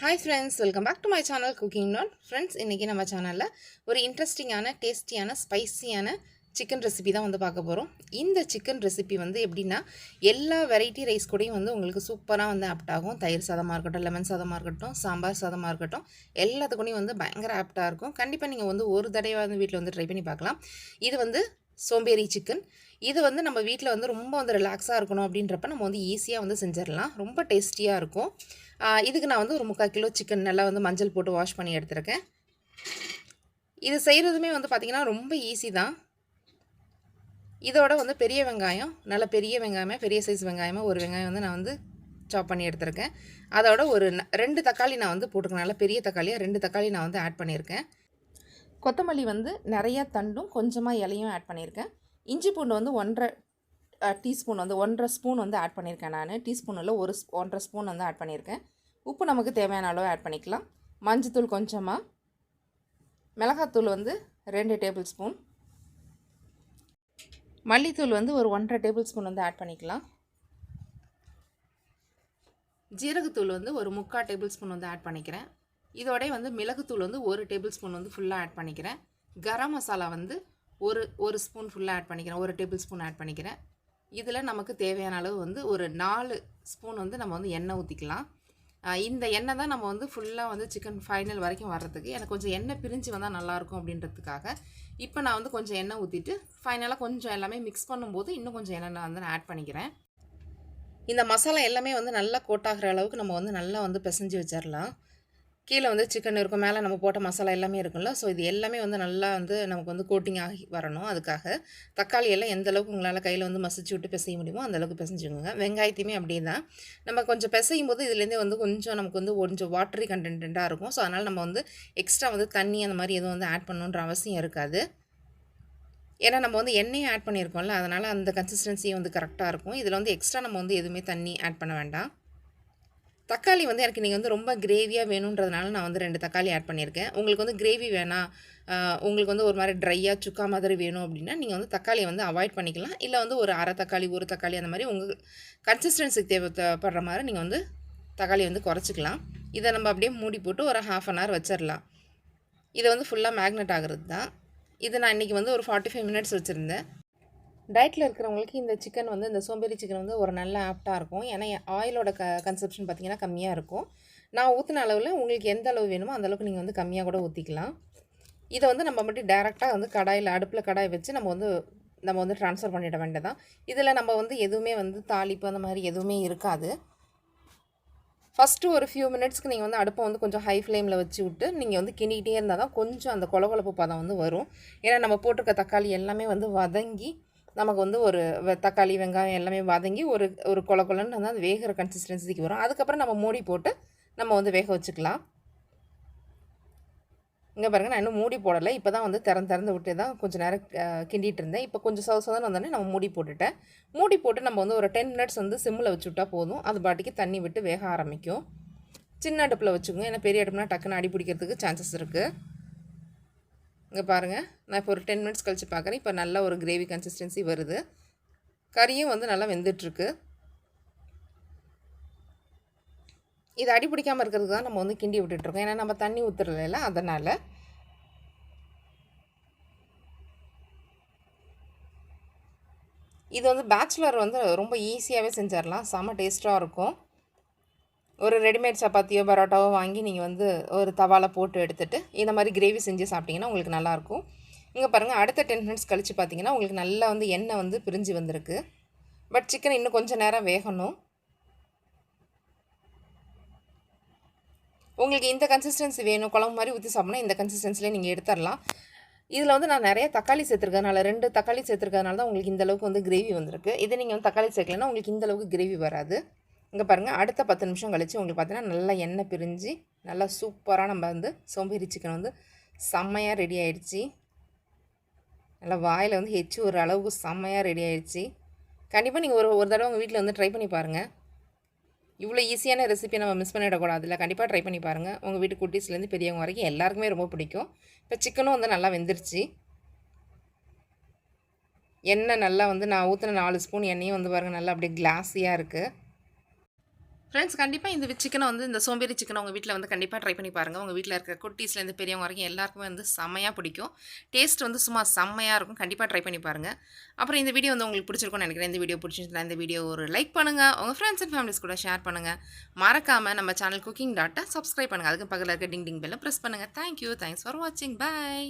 Hi friends welcome back to my channel cooking note friends இன்றைக்கி நம்ம சேனலில் ஒரு இன்ட்ரெஸ்டிங்கான டேஸ்டியான ஸ்பைசியான சிக்கன் ரெசிபி தான் வந்து பார்க்க போகிறோம் இந்த சிக்கன் ரெசிபி வந்து எப்படின்னா எல்லா வெரைட்டி ரைஸ் கூடயும் வந்து உங்களுக்கு சூப்பராக வந்து ஆப்ட் ஆகும். தயிர் சாதமாக இருக்கட்டும் லெமன் சாதமாக இருக்கட்டும் சாம்பார் சாதமாக இருக்கட்டும் எல்லாத்துக்கூடையும் வந்து பயங்கர ஆப்டாக இருக்கும். கண்டிப்பாக நீங்கள் வந்து ஒரு தடவை வந்து வீட்டில் வந்து ட்ரை பண்ணி பார்க்கலாம். இது வந்து சோம்பேறி சிக்கன். இது வந்து நம்ம வீட்டில் வந்து ரொம்ப வந்து ரிலாக்ஸாக இருக்கணும் அப்படின்றப்ப நம்ம வந்து ஈஸியாக வந்து செஞ்சிடலாம். ரொம்ப டேஸ்டியாக இருக்கும். இதுக்கு நான் வந்து ஒரு முக்கால் கிலோ சிக்கன் நல்லா வந்து மஞ்சள் போட்டு வாஷ் பண்ணி எடுத்திருக்கேன். இது செய்கிறதுமே வந்து பார்த்திங்கன்னா ரொம்ப ஈஸி தான். இதோட வந்து பெரிய வெங்காயம் நல்ல பெரிய வெங்காயமாக பெரிய சைஸ் வெங்காயமாக ஒரு வெங்காயம் வந்து நான் வந்து சாப் பண்ணி எடுத்திருக்கேன். அதோட ஒரு ரெண்டு தக்காளி நான் வந்து போட்டுருக்கேன் நல்ல பெரிய தக்காளியாக ரெண்டு தக்காளி நான் வந்து ஆட் பண்ணியிருக்கேன். கொத்தமல்லி வந்து நிறையா தண்டும் கொஞ்சமாக இலையும் ஆட் பண்ணியிருக்கேன். இஞ்சி பூண்டு வந்து ஒன்றரை டீஸ்பூன் வந்து ஒன்றரை ஸ்பூன் வந்து ஆட் பண்ணியிருக்கேன் நான். டீஸ்பூனில் ஒரு ஒன்றரை ஸ்பூன் வந்து ஆட் பண்ணியிருக்கேன். உப்பு நமக்கு தேவையான அளவு ஆட் பண்ணிக்கலாம். மஞ்சத்தூள் கொஞ்சமாக மிளகாத்தூள் வந்து ரெண்டு டேபிள் ஸ்பூன் மல்லித்தூள் வந்து ஒரு ஒன்றரை டேபிள் ஸ்பூன் வந்து ஆட் பண்ணிக்கலாம். ஜீரகத்தூள் வந்து ஒரு முக்கால் டேபிள் ஸ்பூன் வந்து ஆட் பண்ணிக்கிறேன். இதோடய வந்து மிளகுத்தூள் வந்து ஒரு டேபிள் ஸ்பூன் வந்து ஃபுல்லாக ஆட் பண்ணிக்கிறேன். கரம் மசாலா வந்து ஒரு ஒரு ஸ்பூன் ஃபுல்லாக ஆட் பண்ணிக்கிறேன். ஒரு டேபிள் ஸ்பூன் ஆட் பண்ணிக்கிறேன். இதில் நமக்கு தேவையான அளவு வந்து ஒரு நாலு ஸ்பூன் வந்து நம்ம வந்து எண்ணெய் ஊற்றிக்கலாம் இந்த எண்ணெய் தான் நம்ம வந்து ஃபுல்லாக வந்து சிக்கன் ஃபைனல் வரைக்கும் வர்றதுக்கு எனக்கு கொஞ்சம் எண்ணெய் பிரிஞ்சு வந்தால் நல்லாயிருக்கும் அப்படின்றதுக்காக இப்போ நான் வந்து கொஞ்சம் எண்ணெய் ஊற்றிட்டு ஃபைனலாக கொஞ்சம் எல்லாமே மிக்ஸ் பண்ணும்போது இன்னும் கொஞ்சம் எண்ணெய் நான் வந்து நான் ஆட் பண்ணிக்கிறேன். இந்த மசாலா எல்லாமே வந்து நல்லா கோட்டாகிற அளவுக்கு நம்ம வந்து நல்லா வந்து பிசைஞ்சு வச்சிடலாம் கீழே வந்து சிக்கன் இருக்கும் மேலே நம்ம போட்ட மசாலா எல்லாமே இருக்கும்ல. ஸோ இது எல்லாமே வந்து நல்லா வந்து நமக்கு வந்து கோட்டிங் ஆகி வரணும் அதுக்காக. தக்காளி எல்லாம் எந்த அளவுக்கு உங்களால் கையில் வந்து மசிச்சு விட்டு பிசைய முடியுமோ அந்தளவுக்கு பிசைஞ்சுக்கோங்க. வெங்காயத்தையுமே அப்படியே தான் நம்ம கொஞ்சம் பிசையும் போது இதுலேருந்தே வந்து கொஞ்சம் நமக்கு வந்து கொஞ்சம் வாட்டரி கண்டென்ட்டாக இருக்கும். ஸோ அதனால் நம்ம வந்து எக்ஸ்ட்ரா வந்து தண்ணி அந்த மாதிரி எதுவும் வந்து ஆட் பண்ணணுன்ற அவசியம் இருக்காது. ஏன்னா நம்ம வந்து எண்ணெயும் ஆட் பண்ணியிருக்கோம்ல அதனால் அந்த கன்சிஸ்டன்சியும் வந்து கரெக்டாக இருக்கும். இதில் வந்து எக்ஸ்ட்ரா நம்ம வந்து எதுவுமே தண்ணி ஆட் பண்ண வேண்டாம். தக்காளி வந்து எனக்கு நீங்கள் வந்து ரொம்ப கிரேவியாக வேணுன்றதுனால நான் வந்து ரெண்டு தக்காளி ஆட் பண்ணியிருக்கேன். உங்களுக்கு வந்து கிரேவி வேணாம் உங்களுக்கு வந்து ஒரு மாதிரி ட்ரையாக சுக்கா மாதிரி வேணும் அப்படின்னா நீங்கள் வந்து தக்காளியை வந்து அவாய்ட் பண்ணிக்கலாம். இல்லை வந்து ஒரு அரை தக்காளி ஒரு தக்காளி அந்த மாதிரி உங்கள் கன்சிஸ்டன்சிக்கு தேவைப்படுற மாதிரி நீங்கள் வந்து தக்காளியை வந்து குறைச்சிக்கலாம். இதை நம்ம அப்படியே மூடி போட்டு ஒரு ஹாஃப் அன் ஹவர் வச்சிடலாம் இது வந்து ஃபுல்லாக மேக்னெட் ஆகிறது தான் இது நான் இன்றைக்கி வந்து ஒரு ஃபார்ட்டி ஃபைவ் மினிட்ஸ் வச்சுருந்தேன். டயட்டில் இருக்கிறவங்களுக்கு இந்த சிக்கன் வந்து இந்த சோம்பேறி சிக்கன் வந்து ஒரு நல்ல ஆப்டாக இருக்கும். ஏன்னா ஆயிலோட க கன்சப்ஷன் பார்த்திங்கன்னா கம்மியாக இருக்கும். நான் ஊற்றின அளவில் உங்களுக்கு எந்த அளவு வேணுமோ அந்தளவுக்கு நீங்கள் வந்து கம்மியாக கூட ஊற்றிக்கலாம் இதை வந்து நம்ம மட்டும் டேரெக்டாக வந்து கடாயில் அடுப்பில் கடாய் வச்சு நம்ம வந்து நம்ம வந்து ட்ரான்ஸ்ஃபர் பண்ணிட வேண்டியதான் இதில் நம்ம வந்து எதுவுமே வந்து தாளிப்பு அந்த மாதிரி எதுவுமே இருக்காது. ஃபஸ்ட்டு ஒரு ஃபியூ மினிட்ஸ்க்கு நீங்கள் வந்து அடுப்பை வந்து கொஞ்சம் ஹை ஃப்ளேமில் வச்சு விட்டு நீங்கள் வந்து கிண்டிக்கிட்டே இருந்தால் தான் கொஞ்சம் அந்த கொலகொலப்பு பதம் வந்து வரும். ஏன்னா நம்ம போட்டிருக்க தக்காளி எல்லாமே வந்து வதங்கி நமக்கு வந்து ஒரு தக்காளி வெங்காயம் எல்லாமே வதங்கி ஒரு ஒரு கொல கொலன்னு வந்து அது வேகிற கன்சிஸ்டன்சிக்கு வரும். அதுக்கப்புறம் நம்ம மூடி போட்டு நம்ம வந்து வேக வச்சுக்கலாம். இங்கே பாருங்கள் நான் இன்னும் மூடி போடலை. இப்போ தான் வந்து திறந்து திறந்து விட்டு தான் கொஞ்சம் நேரம் கிண்டிகிட்டு இருந்தேன். இப்போ கொஞ்சம் சொத சவன்னு வந்தோடனே நம்ம மூடி போட்டுட்டேன். மூடி போட்டு நம்ம வந்து ஒரு டென் மினிட்ஸ் வந்து சிம்மில் வச்சு விட்டா போதும். அது பாட்டிக்கு தண்ணி விட்டு வேக ஆரம்பிக்கும். சின்ன அடுப்பில் வச்சுக்கோங்க. ஏன்னா பெரிய அடுப்புனா டக்குன்னு அடி பிடிக்கிறதுக்கு சான்சஸ் இருக்குது இங்கே பாருங்கள் நான் இப்போ ஒரு டென் மினிட்ஸ் கழித்து பார்க்குறேன் இப்போ நல்ல ஒரு கிரேவி கன்சிஸ்டன்சி வருது. கறியும் வந்து நல்லா வெந்துட்டுருக்கு. இது அடி பிடிக்காமல் இருக்கிறதுக்கு தான் நம்ம வந்து கிண்டி விட்டுட்ருக்கோம் ஏன்னா நம்ம தண்ணி ஊற்றுறதில்ல அதனால். இது வந்து பேச்சுலர் வந்து ரொம்ப ஈஸியாகவே செஞ்சிடலாம். செம்ம டேஸ்ட்டாக இருக்கும். ஒரு ரெடிமேட் சப்பாத்தியோ பரோட்டாவோ வாங்கி நீங்கள் வந்து ஒரு தவாவில் போட்டு எடுத்துகிட்டு இந்த மாதிரி கிரேவி செஞ்சு சாப்பிட்டிங்கன்னா உங்களுக்கு நல்லாயிருக்கும். இங்கே பாருங்கள் அடுத்த டென் மினிட்ஸ் கழித்து பார்த்தீங்கன்னா உங்களுக்கு நல்லா வந்து எண்ணெய் வந்து பிரிஞ்சு வந்திருக்கு. பட் சிக்கன் இன்னும் கொஞ்சம் நேரம் வேகணும். உங்களுக்கு இந்த கன்சிஸ்டன்சி வேணும் குழம்பு மாதிரி ஊற்றி சாப்பிட்னா இந்த கன்சிஸ்டன்சிலே நீங்கள் எடுத்துடலாம். இதில் வந்து நான் நிறைய தக்காளி சேர்த்துருக்கறனால ரெண்டு தக்காளி சேர்த்துருக்கறனால தான் உங்களுக்கு இந்தளவுக்கு வந்து கிரேவி வந்திருக்கு. இதை நீங்கள் வந்து தக்காளி சேர்க்கலன்னா உங்களுக்கு இந்தளவுக்கு கிரேவி வராது. இங்கே பாருங்கள் அடுத்த பத்து நிமிஷம் கழித்து உங்களுக்கு பார்த்தீங்கன்னா நல்லா எண்ணெய் பிரிஞ்சு நல்லா சூப்பராக நம்ம வந்து சோம்பேறி சிக்கன் வந்து செம்மையாக ரெடி ஆயிடுச்சு. நல்லா வாயில் வந்து ஹெச்சு ஒரு அளவுக்கு செம்மையாக ரெடி ஆயிடுச்சு. கண்டிப்பாக நீங்கள் ஒரு ஒரு தடவை உங்கள் வீட்டில் வந்து ட்ரை பண்ணி பாருங்கள் இவ்வளோ ஈஸியான ரெசிபியை நம்ம மிஸ் பண்ணிடக்கூடாதுல கண்டிப்பாக ட்ரை பண்ணி பாருங்கள் உங்கள் வீட்டு குட்டீஸ்லேருந்து பெரியவங்க வரைக்கும் எல்லாருக்குமே ரொம்ப பிடிக்கும். இப்போ சிக்கனும் வந்து நல்லா வெந்துருச்சு. எண்ணெய் நல்லா வந்து நான் ஊற்றின நாலு ஸ்பூன் எண்ணெயும் வந்து பாருங்கள் நல்லா அப்படியே கிளாஸியாக இருக்குது ஃப்ரெண்ட்ஸ் கண்டிப்பாக இந்த சிக்கனை வந்து இந்த சோம்பேறி சிக்கனை உங்கள் வீட்டில் வந்து கண்டிப்பாக ட்ரை பண்ணி பாருங்கள் உங்கள் வீட்டில் இருக்க குட்டீஸ்லேருந்து பெரியவங்க வரைக்கும் எல்லாருக்குமே வந்து செம்மையாக பிடிக்கும். டேஸ்ட் வந்து சும்மா செம்மையாக இருக்கும். கண்டிப்பாக ட்ரை பண்ணி பாருங்கள் அப்புறம் இந்த வீடியோ வந்து உங்களுக்கு பிடிச்சிருக்கும்னு நினைக்கிறேன். இந்த வீடியோ பிடிச்சிருந்தா இந்த வீடியோ ஒரு லைக் பண்ணுங்கள் உங்கள் ஃப்ரெண்ட்ஸ் அண்ட் ஃபேமிலிஸ் கூட ஷேர் பண்ணுங்கள் மறக்காமல் நம்ம சேனல் குக்கிங் டாட்டை சப்ஸ்கிரைப் பண்ணுங்கள் அதுக்கு பக்கத்தில் இருக்க டிங் டிங் பெல்லை ப்ரெஸ் பண்ணுங்கள் தேங்க்யூ தேங்க்ஸ் ஃபார் வாட்சிங் பாய்